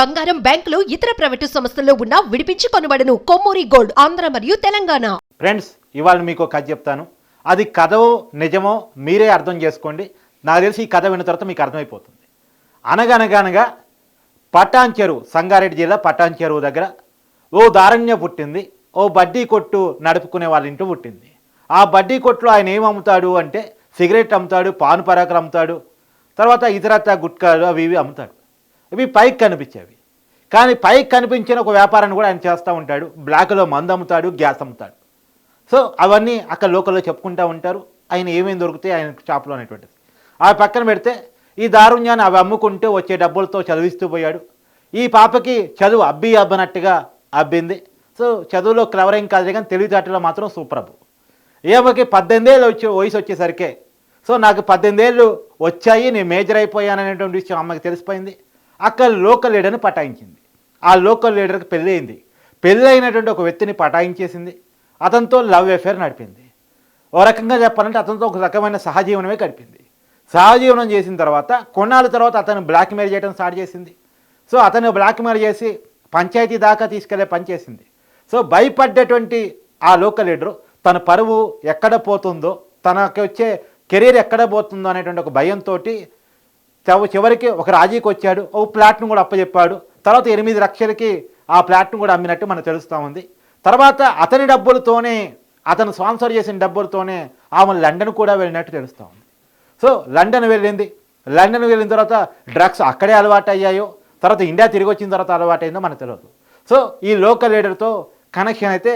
బంగారం బ్యాంకులు ఇతర ప్రైవేటు సంస్థల్లో ఉన్న విడిపించి కొనబడను. కొమ్మూరి గోల్డ్ ఆంధ్ర మరియు తెలంగాణ. ఫ్రెండ్స్ ఇవాళ మీకు ఒక కథ చెప్తాను. అది కథో నిజమో మీరే అర్థం చేసుకోండి. నాకు తెలిసి ఈ కథ విన్న తర్వాత మీకు అర్థమైపోతుంది. అనగనగనగా పటాన్ చెరువు సంగారెడ్డి జిల్లా పటాన్ చెరువు దగ్గర ఓ దారణ్య పుట్టింది. ఓ బడ్డీ కొట్టు నడుపుకునే వాళ్ళ ఇంటూ పుట్టింది. ఆ బడ్డీ కొట్టులో ఆయన ఏం అమ్ముతాడు అంటే సిగరెట్ అమ్ముతాడు పాను పరాకులు అమ్ముతాడు. తర్వాత ఇతరత్ర గుట్కాలు అవి ఇవి అమ్ముతాడు. ఇవి పైకి కనిపించేవి. కానీ పైకి కనిపించిన ఒక వ్యాపారాన్ని కూడా ఆయన చేస్తూ ఉంటాడు. బ్లాక్లో మందు అమ్ముతాడు గ్యాస్ అమ్ముతాడు. సో అవన్నీ అక్కడ లోకల్లో చెప్పుకుంటూ ఉంటారు. ఆయన ఏమేమి దొరుకుతాయి ఆయన షాప్లో అనేటువంటిది. ఆ పక్కన పెడితే ఈ దారుణ్యాన్ని అవి అమ్ముకుంటూ వచ్చే డబ్బులతో చదివిస్తూ పోయాడు. ఈ పాపకి చదువు అబ్బి అబ్బనట్టుగా అబ్బింది. సో చదువులో క్లవరింగ్ కాదు కానీ తెలివితేటలో మాత్రం సూపరబు ఏమకి పద్దెనిమిదేళ్ళు వచ్చి వయసు వచ్చేసరికే. సో నాకు పద్దెనిమిదేళ్ళు వచ్చాయి నేను మేజర్ అయిపోయాను అనేటువంటి విషయం అమ్మకి తెలిసిపోయింది. అక్కడ లోకల్ లీడర్ని పటాయించింది. ఆ లోకల్ లీడర్కి పెళ్ళయింది పెళ్ళైనటువంటి పెళ్ళి అయినటువంటి ఒక వ్యక్తిని పటాయించేసింది. అతనితో లవ్ అఫేర్ నడిపింది. ఓ రకంగా చెప్పాలంటే అతనితో ఒక రకమైన సహజీవనమే గడిపింది. సహజీవనం చేసిన తర్వాత కొన్నాళ్ళ తర్వాత అతను బ్లాక్మెయిల్ చేయడం స్టార్ట్ చేసింది. సో అతను బ్లాక్మెయిల్ చేసి పంచాయతీ దాకా తీసుకెళ్ళే పనిచేసింది సో భయపడ్డటువంటి ఆ లోకల్ లీడరు తన పరువు ఎక్కడ పోతుందో తనకి వచ్చే కెరీర్ ఎక్కడ పోతుందో అనేటువంటి ఒక భయంతో చివరికి ఒక రాజీకి వచ్చాడు ఓ ప్లాట్ను కూడా అప్పచెప్పాడు తర్వాత ఎనిమిది లక్షలకి ఆ ప్లాట్ను కూడా అమ్మినట్టు మనకు తెలుస్తూ ఉంది. తర్వాత అతని డబ్బులతోనే అతను స్పాన్సర్ చేసిన డబ్బులతోనే ఆమె లండన్ కూడా వెళ్ళినట్టు తెలుస్తూ ఉంది. సో లండన్ వెళ్ళింది. లండన్ వెళ్ళిన తర్వాత డ్రగ్స్ అక్కడే అలవాటు అయ్యాయో తర్వాత ఇండియా తిరిగి వచ్చిన తర్వాత అలవాటు అయిందో మనకు తెలియదు సో ఈ లోకల్ లీడర్తో కనెక్షన్ అయితే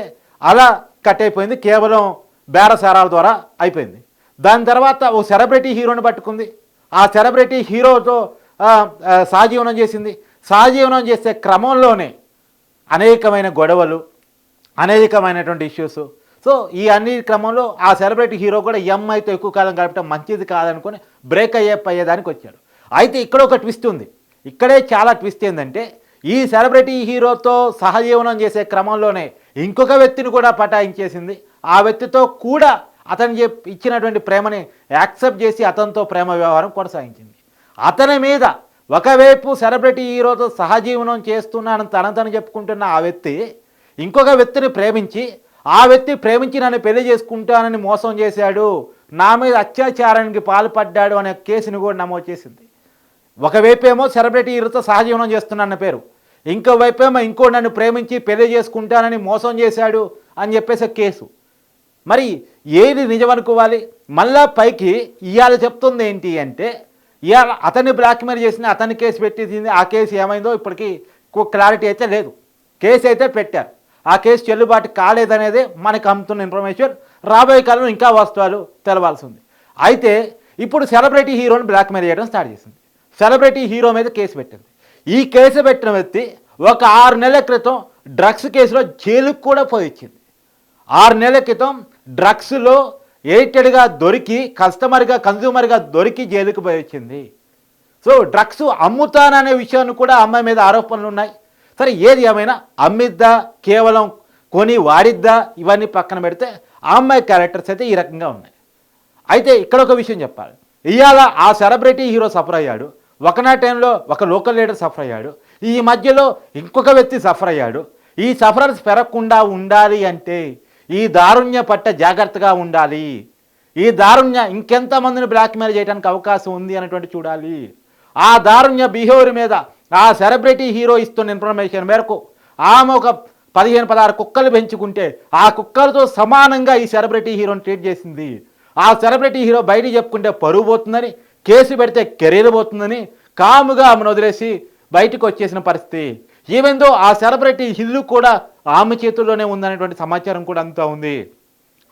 అలా కట్ అయిపోయింది కేవలం బేరసారాల ద్వారా అయిపోయింది. దాని తర్వాత ఓ సెలబ్రిటీ హీరోని పట్టుకుంది. ఆ సెలబ్రిటీ హీరోతో సహజీవనం చేసింది. సహజీవనం చేసే క్రమంలోనే అనేకమైన గొడవలు అనేకమైనటువంటి ఇష్యూస్ సో ఈ అన్ని క్రమంలో ఆ సెలబ్రిటీ హీరో కూడా ఎంఐతో ఎక్కువ కాలం గడపడం మంచిది కాదనుకొని బ్రేక్ అయ్యే అయ్యేదానికి వచ్చాడు. అయితే ఇక్కడ ఒక ట్విస్ట్ ఉంది. ఇక్కడే చాలా ట్విస్ట్ ఏంటంటే ఈ సెలబ్రిటీ హీరోతో సహజీవనం చేసే క్రమంలోనే ఇంకొక వ్యక్తిని కూడా పటాయించేసింది. ఆ వ్యక్తితో కూడా అతను చెప్ ఇచ్చినటువంటి ప్రేమని యాక్సెప్ట్ చేసి అతనితో ప్రేమ వ్యవహారం కొనసాగించింది. అతని మీద ఒకవైపు సెలబ్రిటీ హీరోతో సహజీవనం చేస్తున్నానని తనతను చెప్పుకుంటున్న ఆ వ్యక్తి ఇంకొక వ్యక్తిని ప్రేమించి ఆ వ్యక్తి ప్రేమించి నన్ను పెళ్ళి చేసుకుంటానని మోసం చేశాడు నా మీద అత్యాచారానికి పాల్పడ్డాడు అనే కేసుని కూడా నమోదు చేసింది. ఒకవైపు ఏమో సెలబ్రిటీ హీరోతో సహజీవనం చేస్తున్నాన్న పేరు ఇంకోవైపు ఏమో ఇంకో నన్ను ప్రేమించి పెళ్ళి చేసుకుంటానని మోసం చేశాడు అని చెప్పేసి కేసు. మరి ఏది నిజం అనుకోవాలి మళ్ళా పైకి ఇవాళ చెప్తుంది ఏంటి అంటే ఇవాళ అతన్ని బ్లాక్మెయిల్ చేసింది అతన్ని కేసు పెట్టింది ఆ కేసు ఏమైందో ఇప్పటికీ క్లారిటీ అయితే లేదు. కేసు అయితే పెట్టారు. ఆ కేసు చెల్లుబాటు కాలేదనేది మనకు అమ్ముతున్న ఇన్ఫర్మేషన్ రాబోయే కాలంలో ఇంకా వస్తువులు తెలవాల్సి ఉంది. అయితే ఇప్పుడు సెలబ్రిటీ హీరోని బ్లాక్మెయిల్ చేయడం స్టార్ట్ చేసింది. సెలబ్రిటీ హీరో మీద కేసు పెట్టింది. ఈ కేసు పెట్టిన వ్యక్తి ఒక ఆరు నెలల క్రితం డ్రగ్స్ కేసులో జైలుకు కూడా పోయి ఇచ్చింది ఆరు నెలల క్రితం డ్రగ్స్లో ఎయిటెడ్గా దొరికి కస్టమర్గా కన్జ్యూమర్గా దొరికి జైలుకు పోయి వచ్చింది సో డ్రగ్స్ అమ్ముతాననే విషయాన్ని కూడా అమ్మాయి మీద ఆరోపణలు ఉన్నాయి. సరే ఏది ఏమైనా అమ్మిద్దా కేవలం కొని వాడిద్దా ఇవన్నీ పక్కన పెడితే ఆ అమ్మాయి క్యారెక్టర్స్ అయితే ఈ రకంగా ఉన్నాయి. అయితే ఇక్కడ ఒక విషయం చెప్పాలి. ఇవాళ ఆ సెలబ్రిటీ హీరో సఫర్ అయ్యాడు. ఒకనా టైంలో ఒక లోకల్ లీడర్ సఫర్ అయ్యాడు. ఈ మధ్యలో ఇంకొక వ్యక్తి సఫర్ అయ్యాడు. ఈ సఫరర్స్ పెరగకుండా ఉండాలి అంటే ఈ దారుణ్య పట్ట జాగ్రత్తగా ఉండాలి. ఈ దారుణ్య ఇంకెంతమందిని బ్లాక్మెయిల్ చేయడానికి అవకాశం ఉంది అనేటువంటి చూడాలి. ఆ దారుణ్య బిహేవియర్ మీద ఆ సెలబ్రిటీ హీరో ఇస్తున్న ఇన్ఫర్మేషన్ మేరకు ఆమె ఒక పదిహేను పదహారు కుక్కలు పెంచుకుంటే ఆ కుక్కలతో సమానంగా ఈ సెలబ్రిటీ హీరోని ట్రీట్ చేసింది. ఆ సెలబ్రిటీ హీరో బయట చెప్పుకుంటే పరువు పోతుందని కేసు పెడితే కెరీర్ పోతుందని కాముగా ఆమెను వదిలేసి బయటకు వచ్చేసిన పరిస్థితి. ఈవెందో ఆ సెలబ్రిటీ ఇల్లు కూడా ఆమె చేతుల్లోనే ఉందనేటువంటి సమాచారం కూడా అంతా ఉంది.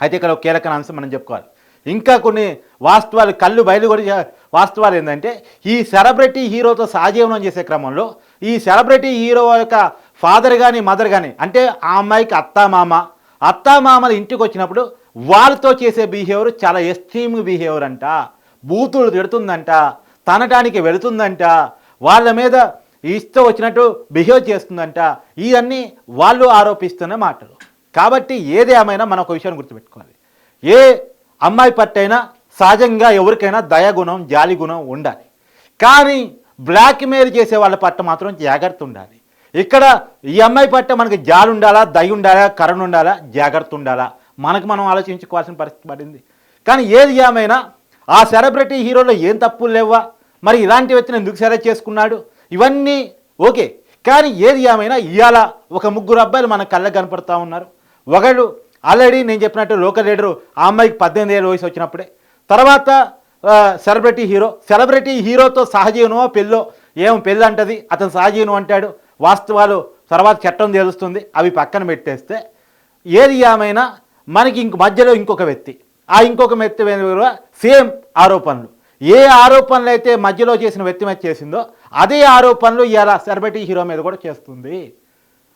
అయితే ఇక్కడ ఒక కీలకమైన అంశం మనం చెప్పుకోవాలి. ఇంకా కొన్ని వాస్తవాలు కళ్ళు బయలు కూడా వాస్తవాలు ఏంటంటే ఈ సెలబ్రిటీ హీరోతో సహజీవనం చేసే క్రమంలో ఈ సెలబ్రిటీ హీరో యొక్క ఫాదర్ కానీ మదర్ కానీ అంటే ఆ అమ్మాయికి అత్తా మామ ఇంటికి వచ్చినప్పుడు వాళ్ళతో చేసే బిహేవియర్ చాలా ఎస్ట్రీమ్ బిహేవియర్ అంట. బూతులు తిడుతుందంట తనటానికి వెళుతుందంట వాళ్ళ మీద ఇష్టం వచ్చినట్టు బిహేవ్ చేస్తుందంట. ఇవన్నీ వాళ్ళు ఆరోపిస్తున్న మాటలు. కాబట్టి ఏది ఏమైనా మనం ఒక విషయాన్ని గుర్తుపెట్టుకోవాలి ఏ అమ్మాయి పట్టైనా సహజంగా ఎవరికైనా దయగుణం జాలి గుణం ఉండాలి. కానీ బ్లాక్మెయిల్ చేసే వాళ్ళ పట్ట మాత్రం జాగ్రత్త ఉండాలి. ఇక్కడ ఈ అమ్మాయి పట్ట మనకి జాలి ఉండాలా దయ ఉండాలా కరుణ ఉండాలా? జాగ్రత్త ఉండాలా? మనకు మనం ఆలోచించుకోవాల్సిన పరిస్థితి పడింది. కానీ ఏది ఏమైనా ఆ సెలబ్రిటీ హీరోలో ఏం తప్పులు లేవా మరి ఇలాంటి వ్యక్తిని ఎందుకు సెలెక్ట్ చేసుకున్నాడు? ఇవన్నీ ఓకే కానీ ఏది ఏమైనా ఇవాళ ఒక ముగ్గురు అబ్బాయిలు మన కళ్ళకు కనపడతా ఉన్నారు. ఒకడు ఆల్రెడీ నేను చెప్పినట్టు లోకల్ లీడరు ఆ అమ్మాయికి పద్దెనిమిది ఏళ్ళ వయసు వచ్చినప్పుడే. తర్వాత సెలబ్రిటీ హీరో సెలబ్రిటీ హీరోతో సహజీవనమో పెళ్ళో? ఏం పెళ్ళి అంటది. అతను సహజీవనం అంటాడు. వాస్తవాలు తర్వాత చట్టం తెలుస్తుంది. అవి పక్కన పెట్టేస్తే ఏది ఏమైనా మనకి ఇంక మధ్యలో ఇంకొక వ్యక్తి. ఆ ఇంకొక వ్యక్తి సేమ్ ఆరోపణలు. ఏ ఆరోపణలు అయితే మధ్యలో చేసిన వ్యక్తి మీద చేసిందో అదే ఆరోపణలు ఇలా సెలబ్రిటీ హీరో మీద కూడా చేస్తుంది.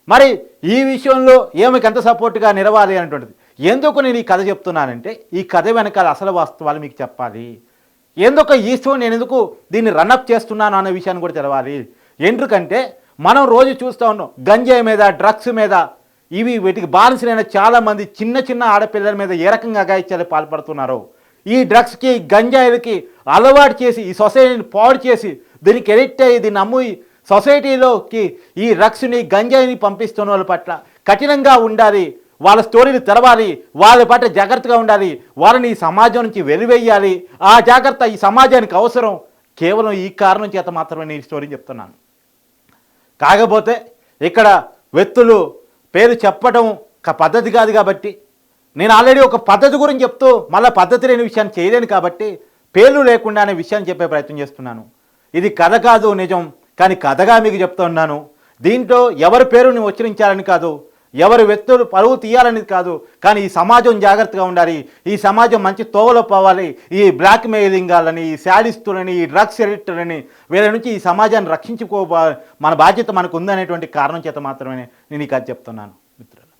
మరి ఈ విషయంలో ఏమికి ఎంత సపోర్ట్గా నిలవాలి అనేటువంటిది. ఎందుకు నేను ఈ కథ చెప్తున్నానంటే ఈ కథ వెనకాల అసలు వాస్తవాలు మీకు చెప్పాలి. ఎందుకు ఈ షో నేను ఎందుకు దీన్ని రన్అప్ చేస్తున్నాను అనే విషయాన్ని కూడా తెలవాలి. ఎందుకంటే మనం రోజు చూస్తూ ఉన్నాం గంజాయి మీద డ్రగ్స్ మీద ఇవి వీటికి బానిసలైన చాలామంది చిన్న చిన్న ఆడపిల్లల మీద ఏ రకంగా అగాయిత్యాలు పాల్పడుతున్నారో. ఈ డ్రగ్స్కి గంజాయిలకి అలవాటు చేసి ఈ సొసైటీని పాడు చేసి దీనికి ఎడిక్ట్ అయ్యి దీన్ని అమ్ము ఈ సొసైటీలోకి ఈ రక్స్ని గంజాయిని పంపిస్తున్న వాళ్ళ పట్ల కఠినంగా ఉండాలి. వాళ్ళ స్టోరీలు తెరవాలి. వాళ్ళ పట్ల జాగ్రత్తగా ఉండాలి. వాళ్ళని ఈ సమాజం నుంచి వెలివేయాలి. ఆ జాగ్రత్త ఈ సమాజానికి అవసరం. కేవలం ఈ కారణం చేత మాత్రమే నేను ఈ స్టోరీ చెప్తున్నాను. కాకపోతే ఇక్కడ వ్యక్తులు పేరు చెప్పడం ఒక పద్ధతి కాదు కాబట్టి నేను ఆల్రెడీ ఒక పద్ధతి గురించి చెప్తూ మళ్ళీ పద్ధతి లేని విషయాన్ని చేయలేను కాబట్టి పేర్లు లేకుండా అనే విషయాన్ని చెప్పే ప్రయత్నం చేస్తున్నాను. ఇది కథ కాదు నిజం కానీ కథగా మీకు చెప్తున్నాను దీంట్లో ఎవరి పేరు నువ్వు ఉచ్చరించాలని కాదు ఎవరి వ్యక్తులు పరువు తీయాలని కాదు కానీ ఈ సమాజం జాగ్రత్తగా ఉండాలి. ఈ సమాజం మంచి తోవలో పోవాలి. ఈ బ్లాక్ మెయిలింగాలని ఈ శాడిస్తులని ఈ డ్రగ్స్ ఎడిక్టులని వీళ్ళ నుంచి ఈ సమాజాన్ని రక్షించుకో మన బాధ్యత మనకు ఉందనేటువంటి కారణం చేత మాత్రమే నేను ఈ కథ చెప్తున్నాను.